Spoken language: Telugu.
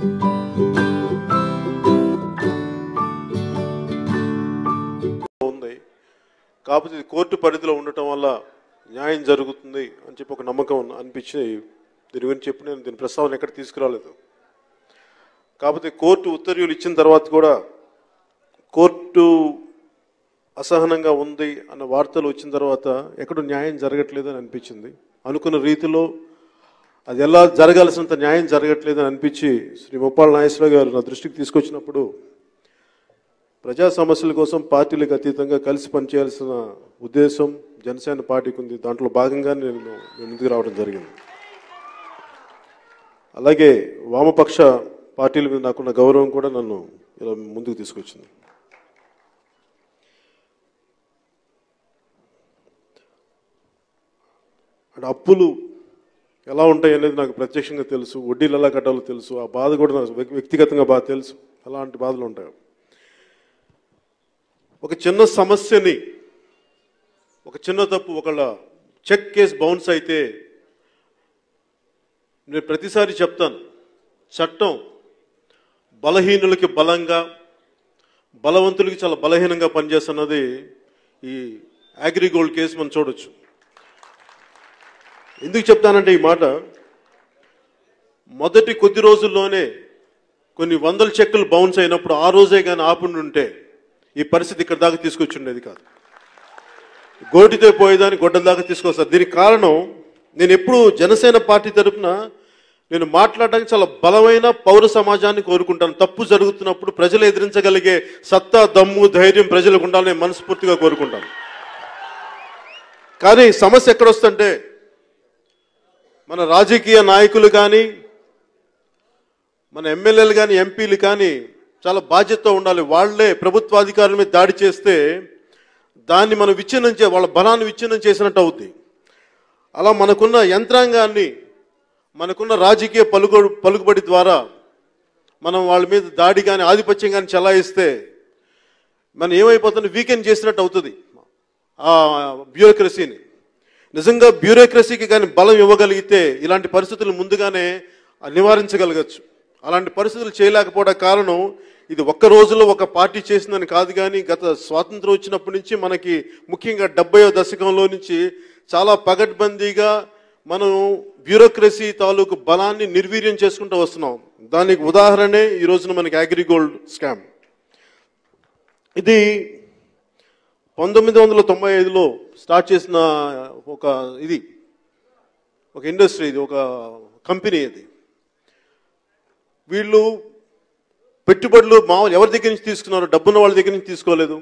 ఉంది. కాకపోతే ఇది కోర్టు పరిధిలో ఉండటం వల్ల న్యాయం జరుగుతుంది అని చెప్పి ఒక నమ్మకం ఉన్న- అనిపించి దీని గురించి చెప్పి నేను దీని ప్రస్తావన ఎక్కడ తీసుకురాలేదు. కాకపోతే కోర్టు ఉత్తర్వులు ఇచ్చిన తర్వాత కూడా కోర్టు అసహనంగా ఉంది అన్న వార్తలు వచ్చిన తర్వాత ఎక్కడ న్యాయం జరగట్లేదు అని అనిపించింది. అనుకున్న రీతిలో అది ఎలా జరగాల్సినంత న్యాయం జరగట్లేదు అనిపించి శ్రీ ముప్పాళ్ళ నాగేశ్వరరావు గారు నా దృష్టికి తీసుకొచ్చినప్పుడు ప్రజా సమస్యల కోసం పార్టీలకు అతీతంగా కలిసి పనిచేయాల్సిన ఉద్దేశం జనసేన పార్టీకి ఉంది. దాంట్లో భాగంగా నేను ముందుకు రావడం జరిగింది. అలాగే వామపక్ష పార్టీల మీద నాకున్న గౌరవం కూడా నన్ను ఇలా ముందుకు తీసుకొచ్చింది. అప్పులు ఎలా ఉంటాయి అనేది నాకు ప్రత్యక్షంగా తెలుసు. వడ్డీలు ఎలా కట్టాలో తెలుసు. ఆ బాధ కూడా నాకు వ్యక్తిగతంగా బాగా తెలుసు. ఎలాంటి బాధలు ఉంటాయి. ఒక చిన్న సమస్యని ఒక చిన్న తప్పు ఒకళ్ళ చెక్ కేసు బౌన్స్ అయితే నేను ప్రతిసారి చెప్తాను. చట్టం బలహీనులకి బలంగా బలవంతులకి చాలా బలహీనంగా పనిచేస్తున్నది ఈ అగ్రిగోల్డ్ కేసు మనం చూడొచ్చు. ఎందుకు చెప్తానంటే ఈ మాట? మొదటి కొద్ది రోజుల్లోనే కొన్ని వందల చెక్కులు బౌన్స్ అయినప్పుడు ఆ రోజే కానీ ఆపుండుంటే ఈ పరిస్థితి ఇక్కడ దాకా తీసుకొచ్చుండేది కాదు. గోటితో పోయేదాన్ని గొడ్డల దాకా తీసుకొస్తారు. దీనికి కారణం నేను ఎప్పుడు జనసేన పార్టీ తరఫున నేను మాట్లాడడానికి చాలా బలమైన పౌర సమాజాన్ని కోరుకుంటాను. తప్పు జరుగుతున్నప్పుడు ప్రజలు ఎదిరించగలిగే సత్తా దమ్ము ధైర్యం ప్రజలకు ఉండాలని మనస్ఫూర్తిగా కోరుకుంటాను. కానీ సమస్య ఎక్కడొస్తుంటే మన రాజకీయ నాయకులు కానీ మన ఎమ్మెల్యేలు కానీ ఎంపీలు కానీ చాలా బాధ్యతతో ఉండాలి. వాళ్ళే ప్రభుత్వాధికారుల మీద దాడి చేస్తే దాన్ని మనం విచ్ఛిన్నం చే వాళ్ళ బలాన్ని విచ్ఛిన్నం చేసినట్టు అవుద్ది. అలా మనకున్న యంత్రాంగాన్ని మనకున్న రాజకీయ పలుకు పలుకుబడి ద్వారా మనం వాళ్ళ మీద దాడి కానీ ఆధిపత్యం కానీ చలాయిస్తే మనం ఏమైపోతుంది? వీకెండ్ చేసినట్టు అవుతుంది. ఆ బ్యూరోక్రసీని నిజంగా బ్యూరోక్రసీకి కానీ బలం ఇవ్వగలిగితే ఇలాంటి పరిస్థితులు ముందుగానే నివారించగలగచ్చు అలాంటి పరిస్థితులు చేయలేకపోవడం కారణం ఇది ఒక్క రోజులో ఒక పార్టీ చేసిందని కాదు కానీ గత స్వాతంత్రం వచ్చినప్పటి నుంచి మనకి ముఖ్యంగా డెబ్బయో దశకంలో నుంచి చాలా పగడ్బందీగా మనం బ్యూరోక్రసీ తాలూకు బలాన్ని నిర్వీర్యం చేసుకుంటూ వస్తున్నాం. దానికి ఉదాహరణే ఈ రోజున మనకి అగ్రిగోల్డ్ స్కామ్. ఇది పంతొమ్మిది వందల తొంభై ఐదులో స్టార్ట్ చేసిన ఒక ఇది ఒక ఇండస్ట్రీ ఇది ఒక కంపెనీ ఇది. వీళ్ళు పెట్టుబడులు మామూలు ఎవరి దగ్గర నుంచి తీసుకున్నారు డబ్బున్న వాళ్ళ దగ్గర నుంచి తీసుకోలేదు.